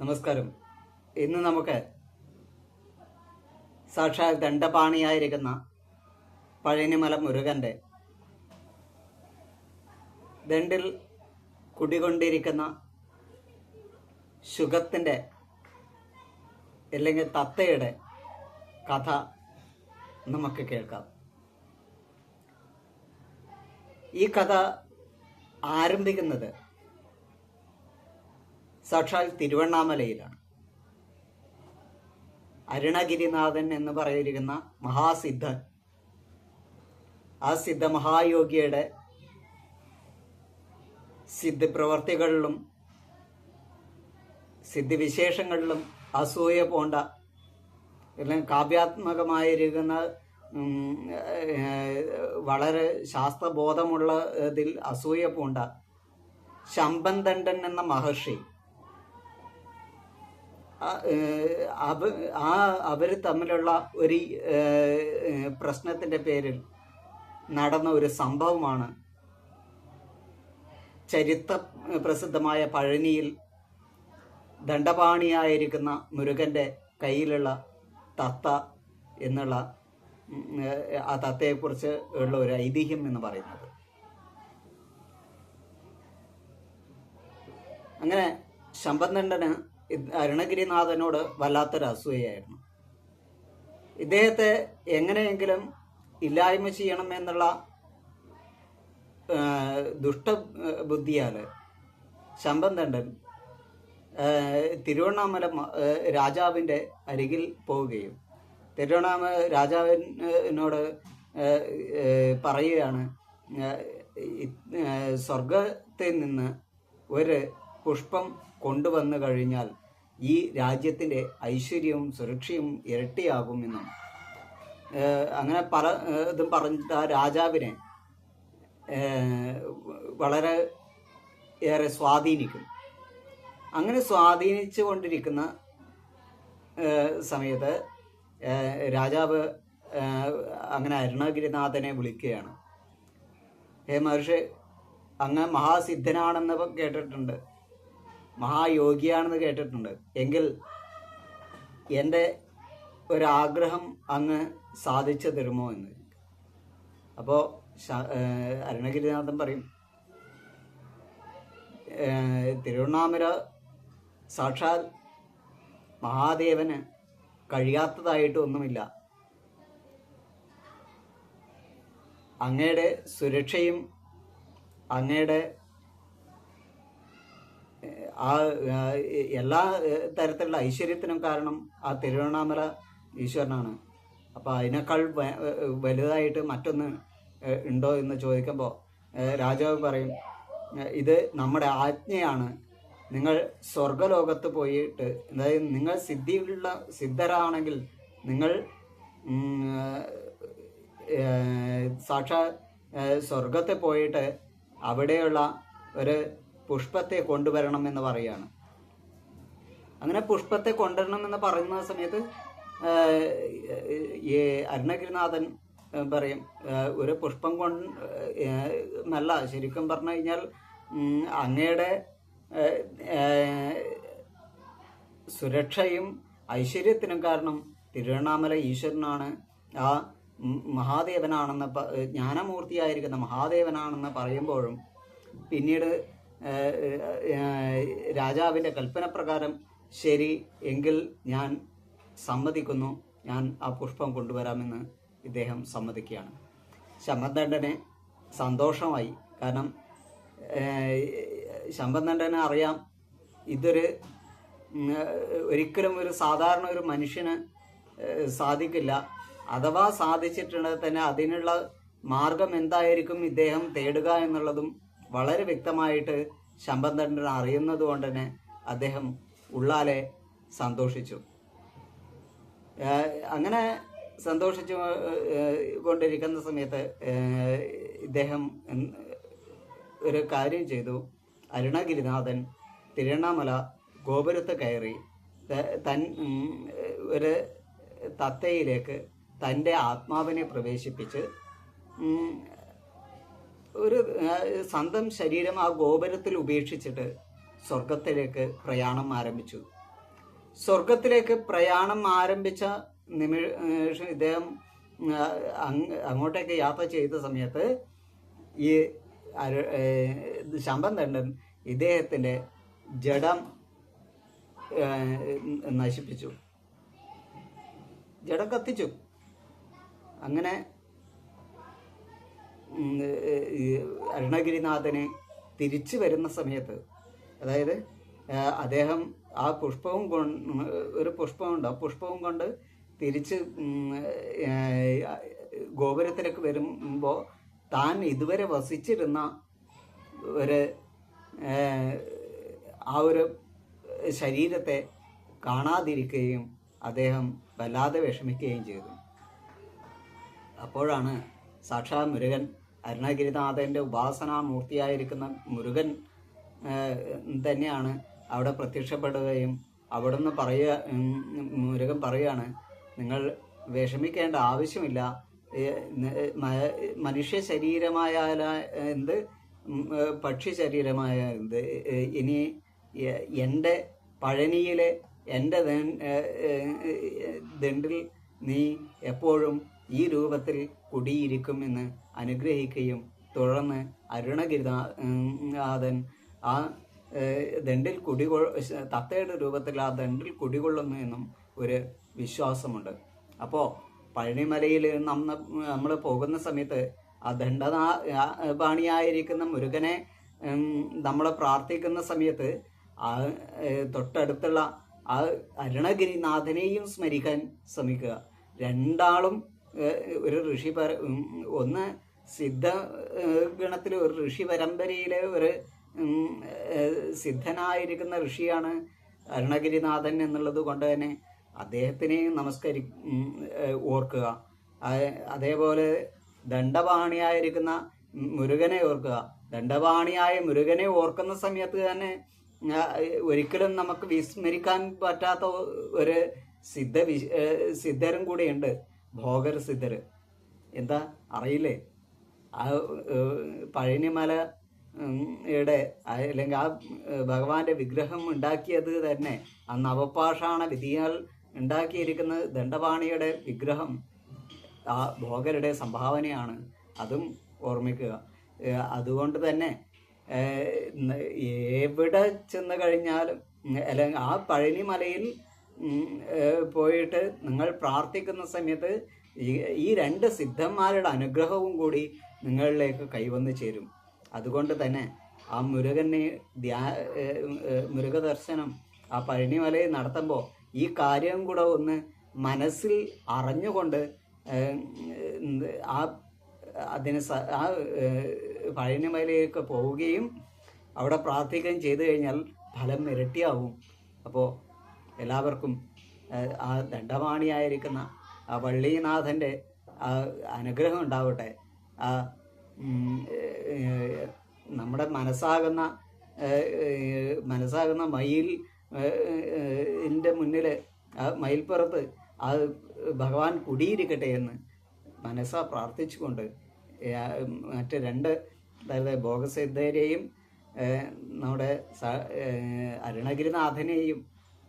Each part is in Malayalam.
നമസ്കാരം. ഇന്ന് നമുക്ക് സാക്ഷാൽ ദണ്ഡപാണിയായിരിക്കുന്ന പഴനിമല മുരുകന്റെ ദണ്ടിൽ കുടികൊണ്ടിരിക്കുന്ന ശുഗത്തിന്റെ അല്ലെങ്കിൽ തത്തയുടെ കഥ നമുക്ക് കേൾക്കാം. ഈ കഥ ആരംഭിക്കുന്നത് സാക്ഷാൽ തിരുവണ്ണാമലയിലാണ്. അരുണഗിരിനാഥൻ എന്ന് പറയുന്ന മഹാസിദ്ധൻ ആ സിദ്ധ മഹായോഗിയുടെ സിദ്ധിപ്രവർത്തികളിലും സിദ്ധിവിശേഷങ്ങളിലും അസൂയ പോണ്ട അല്ലെങ്കിൽ കാവ്യാത്മകമായിരിക്കുന്ന വളരെ ശാസ്ത്രബോധമുള്ള ഇതിൽ അസൂയ പൂണ്ട ശമ്പന്തണ്ടൻ എന്ന മഹർഷി. അവ- ആ അവർ തമ്മിലുള്ള ഒരു പ്രശ്നത്തിന്റെ പേരിൽ നടന്ന ഒരു സംഭവമാണ് ചരിത്ര പ്രസിദ്ധമായ പഴനിയിൽ ദണ്ഡപാണിയായിരിക്കുന്ന മുരുകന്റെ കയ്യിലുള്ള തത്ത എന്നുള്ള ആ തത്തയെക്കുറിച്ച് ഉള്ള ഒരു ഐതിഹ്യം എന്ന് പറയുന്നത്. അങ്ങനെ ശമ്പന്തണ്ടന് ഇത് അരുണഗിരിനാഥനോട് വല്ലാത്തൊരു അസൂയായിരുന്നു ഇദ്ദേഹത്തെ എങ്ങനെയെങ്കിലും ഇല്ലായ്മ ചെയ്യണം എന്നുള്ള ദുഷ്ട ആ, ബുദ്ധിയാൽ ശമ്പന്തണ്ടൻ തിരുവണ്ണാമല രാജാവിന്റെ അരികിൽ പോവുകയും തിരുവണ്ണാമ രാജാവിനോട് പറയുകയാണ് സ്വർഗത്തിൽ നിന്ന് ഒരു പുഷ്പം കൊണ്ടുവന്നു കഴിഞ്ഞാൽ ഈ രാജ്യത്തിന്റെ ഐശ്വര്യവും സുരക്ഷയും ഇരട്ടിയാകുമെന്നും അങ്ങനെ പല ഇതും പറഞ്ഞിട്ട് ആ രാജാവിനെ വളരെ ഏറെ സ്വാധീനിക്കും. അങ്ങനെ സ്വാധീനിച്ചു കൊണ്ടിരിക്കുന്ന സമയത്ത് രാജാവ് അങ്ങനെ അരുണഗിരിനാഥനെ വിളിക്കുകയാണ്. ഹേ മഹർഷി അങ്ങ് മഹാസിദ്ധനാണെന്ന് കേട്ടിട്ടുണ്ട്. മഹായോഗിയാണെന്ന് കേട്ടിട്ടുണ്ട്. എങ്കിൽ എന്റെ ഒരാഗ്രഹം അങ്ങ് സാധിച്ചു തരുമോ എന്ന്. അപ്പോൾ അരുണഗിരിനാഥൻ പറയും തിരുവണ്ണാമല സാക്ഷാൽ മഹാദേവന് കഴിയാത്തതായിട്ട് ഒന്നുമില്ല. അങ്ങയുടെ സുരക്ഷയും അങ്ങയുടെ ആ എല്ലാ തരത്തിലുള്ള ഐശ്വര്യത്തിനും കാരണം ആ തിരുവണ്ണാമല ഈശ്വരനാണ്. അപ്പോൾ അതിനേക്കാൾ വലുതായിട്ട് മറ്റൊന്ന് ഉണ്ടോ എന്ന് ചോദിക്കുമ്പോൾ രാജാവ് പറയും ഇത് നമ്മുടെ ആജ്ഞയാണ്. നിങ്ങൾ സ്വർഗലോകത്ത് പോയിട്ട് അതായത് നിങ്ങൾ സിദ്ധിയുള്ള സിദ്ധരാണെങ്കിൽ നിങ്ങൾ സാക്ഷാ സ്വർഗത്തിൽ പോയിട്ട് അവിടെയുള്ള ഒരു പുഷ്പത്തെ കൊണ്ടുവരണം എന്ന് പറയുകയാണ് അങ്ങനെ പുഷ്പത്തെ കൊണ്ടുവരണമെന്ന് പറയുന്ന സമയത്ത് ഈ അരുണഗിരിനാഥൻ പറയും ഒരു പുഷ്പം കൊണ്ട് നല്ല ശരിക്കും പറഞ്ഞു കഴിഞ്ഞാൽ അങ്ങയുടെ സുരക്ഷയും ഐശ്വര്യത്തിനും കാരണം തിരുവണ്ണാമല ഈശ്വരനാണ്. ആ മഹാദേവനാണെന്ന് ജ്ഞാനമൂർത്തിയായിരിക്കുന്ന മഹാദേവനാണെന്ന് പറയുമ്പോഴും പിന്നീട് രാജാവിന്റെ കൽപ്പന പ്രകാരം ശരി എങ്കിൽ ഞാൻ സമ്മതിക്കുന്നു. ഞാൻ ആ പുഷ്പം കൊണ്ടുവരാമെന്ന് ഇദ്ദേഹം സമ്മതിക്കുകയാണ്. ശമ്പന്തണ്ടന് സന്തോഷമായി. കാരണം ശമ്പന്തണ്ടന് അറിയാം ഇതൊരു ഒരിക്കലും ഒരു സാധാരണ ഒരു മനുഷ്യന് സാധിക്കില്ല. അഥവാ സാധിച്ചിട്ടുണ്ടെങ്കിൽ തന്നെ അതിനുള്ള മാർഗം എന്തായിരിക്കും ഇദ്ദേഹം തേടുക എന്നുള്ളതും വളരെ വ്യക്തമായിട്ട് ശമ്പന്തണ്ടൻ അറിയുന്നത് കൊണ്ട് തന്നെ അദ്ദേഹം ഉള്ളാലെ സന്തോഷിച്ചു. അങ്ങനെ സന്തോഷിച്ചു കൊണ്ടിരിക്കുന്ന സമയത്ത് ഇദ്ദേഹം ഒരു കാര്യം ചെയ്തു. അരുണഗിരിനാഥൻ തിരുവണ്ണാമല ഗോപുരത്ത് കയറി തൻ ഒരു തത്തയിലേക്ക് തന്റെ ആത്മാവിനെ പ്രവേശിപ്പിച്ച് ഒരു സ്വന്തം ശരീരം ആ ഗോപുരത്തിൽ ഉപേക്ഷിച്ചിട്ട് സ്വർഗത്തിലേക്ക് പ്രയാണം ആരംഭിച്ചു. സ്വർഗത്തിലേക്ക് പ്രയാണം ആരംഭിച്ച നിമിഷം ഇദ്ദേഹം അങ്ങോട്ടേക്ക് യാത്ര ചെയ്ത സമയത്ത് ഈ ശമ്പം ഏ, ഇത് തണ്ടൻ ഇദ്ദേഹത്തിന്റെ ജഡം നശിപ്പിച്ചു. ജഡം കത്തിച്ചു. അങ്ങനെ അരുണഗിരിനാഥന് തിരിച്ചു വരുന്ന സമയത്ത് അതായത് അദ്ദേഹം ആ പുഷ്പവും ഒരു പുഷ്പമുണ്ട്. ആ പുഷ്പവും കൊണ്ട് തിരിച്ച് ഗോപുരത്തിലേക്ക് വരുമ്പോൾ താൻ ഇതുവരെ വസിച്ചിരുന്ന ഒരു ആ ഒരു ശരീരത്തെ കാണാതിരിക്കുകയും അദ്ദേഹം വല്ലാതെ വിഷമിക്കുകയും ചെയ്തു. അപ്പോഴാണ് സാക്ഷാ മുരുകൻ അരുണഗിരിനാഥന്റെ ഉപാസനാമൂർത്തിയായിരിക്കുന്ന മുരുകൻ തന്നെയാണ് അവിടെ പ്രത്യക്ഷപ്പെടുകയും അവിടുന്ന് പറയുക ഉം, മുരുകൻ പറയുകയാണ് നിങ്ങൾ വിഷമിക്കേണ്ട ആവശ്യമില്ല. മനുഷ്യ ശരീരമായാല എന്ത്? പക്ഷി ശരീരമായ എന്ത്? ഇനി എന്റെ പഴനിയിലെ എന്റെ ദണ്ടിൽ നീ എപ്പോഴും ഈ രൂപത്തിൽ കുടിയിരിക്കുമെന്ന് അനുഗ്രഹിക്കുകയും തുടർന്ന് അരുണഗിരിനാഥൻ ആ ദണ്ടിൽ കുടികൊ തത്തയുടെ രൂപത്തിൽ ആ ദണ്ടിൽ കുടികൊള്ളുന്നു എന്നും ഒരു വിശ്വാസമുണ്ട്. അപ്പോൾ പഴനിമലയിൽ നമ്മൾ നമ്മൾ പോകുന്ന സമയത്ത് ആ ദണ്ഡനാ പാണിയായിരിക്കുന്ന മുരുകനെ നമ്മൾ പ്രാർത്ഥിക്കുന്ന സമയത്ത് ആ തൊട്ടടുത്തുള്ള ആ അരുണഗിരിനാഥനെയും സ്മരിക്കാൻ ശ്രമിക്കുക. രണ്ടാളും ഒരു ഋഷി പര ഒന്ന് സിദ്ധ ഗണത്തിൽ ഒരു ഋഷി പരമ്പരയിലെ ഒരു സിദ്ധനായിരിക്കുന്ന ഋഷിയാണ് അരുണഗിരിനാഥൻ എന്നുള്ളത് കൊണ്ട് തന്നെ അദ്ദേഹത്തിനെയും നമസ്കരി ഓർക്കുക. അതേപോലെ ദണ്ഡപാണിയായിരിക്കുന്ന മുരുകനെ ഓർക്കുക. ദണ്ഡപാണിയായ മുരുകനെ ഓർക്കുന്ന സമയത്ത് തന്നെ ഒരിക്കലും നമുക്ക് വിസ്മരിക്കാൻ പറ്റാത്ത ഒരു സിദ്ധ സിദ്ധരും കൂടിയുണ്ട്. ഭോഗർ സിദ്ധർ എന്താ? അറിയില്ലേ? ആ പഴനിമല യുടെ അല്ലെങ്കിൽ ആ ഭഗവാന്റെ വിഗ്രഹം ഉണ്ടാക്കിയത് തന്നെ ആ നവപാഷാണ വിധിയാൽ ഉണ്ടാക്കിയിരിക്കുന്ന ദണ്ഡപാണിയുടെ വിഗ്രഹം ആ ഭോഗരുടെ സംഭാവനയാണ്. അതും ഓർമ്മിക്കുക. അതുകൊണ്ട് തന്നെ എവിടെ ചെന്ന് കഴിഞ്ഞാലും അല്ലെങ്കിൽ ആ പഴനിമലയിൽ പോയിട്ട് നിങ്ങൾ പ്രാർത്ഥിക്കുന്ന സമയത്ത് ഈ രണ്ട് സിദ്ധന്മാരുടെ അനുഗ്രഹവും കൂടി നിങ്ങളിലേക്ക് കൈവന്നു ചേരും. അതുകൊണ്ട് തന്നെ ആ മുരുകനെ ധ്യാ ഏഹ്, ഏഹ്, മുരുക ദർശനം ആ പഴനിമലയിൽ നടത്തുമ്പോൾ ഈ കാര്യം കൂടെ ഒന്ന് മനസ്സിൽ അറിഞ്ഞുകൊണ്ട് ആ അതിന് ആ പഴനിമലയിലേക്ക് പോവുകയും അവിടെ പ്രാർത്ഥിക്കുകയും ചെയ്തു കഴിഞ്ഞാൽ ഫലം ഇരട്ടിയാവും. അപ്പോൾ എല്ലാവർക്കും ആ ദണ്ഡപാണിയായിരിക്കുന്ന ആ വള്ളിനാഥന്റെ ആ അനുഗ്രഹം ഉണ്ടാവട്ടെ. ആ നമ്മുടെ മനസ്സാകുന്ന മനസ്സാകുന്ന മയിൽ എന്റെ മുന്നിൽ ആ മയിൽപ്പുറത്ത് ആ ഭഗവാൻ കുടിയിരിക്കട്ടെ എന്ന് മനസ്സാ പ്രാർത്ഥിച്ചുകൊണ്ട് മറ്റ് രണ്ട് അതായത് ഭോഗസിദ്ധരെയും നമ്മുടെ അരുണഗിരിനാഥനെയും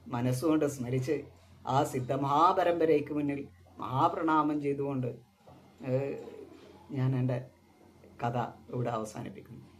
മനസ്സുകൊണ്ട് സ്മരിച്ച് ആ സിദ്ധമഹാപരമ്പരയ്ക്ക് മുന്നിൽ മഹാപ്രണാമം ചെയ്തുകൊണ്ട് ഞാൻ എന്റെ കഥ ഇവിടെ അവസാനിപ്പിക്കുന്നു.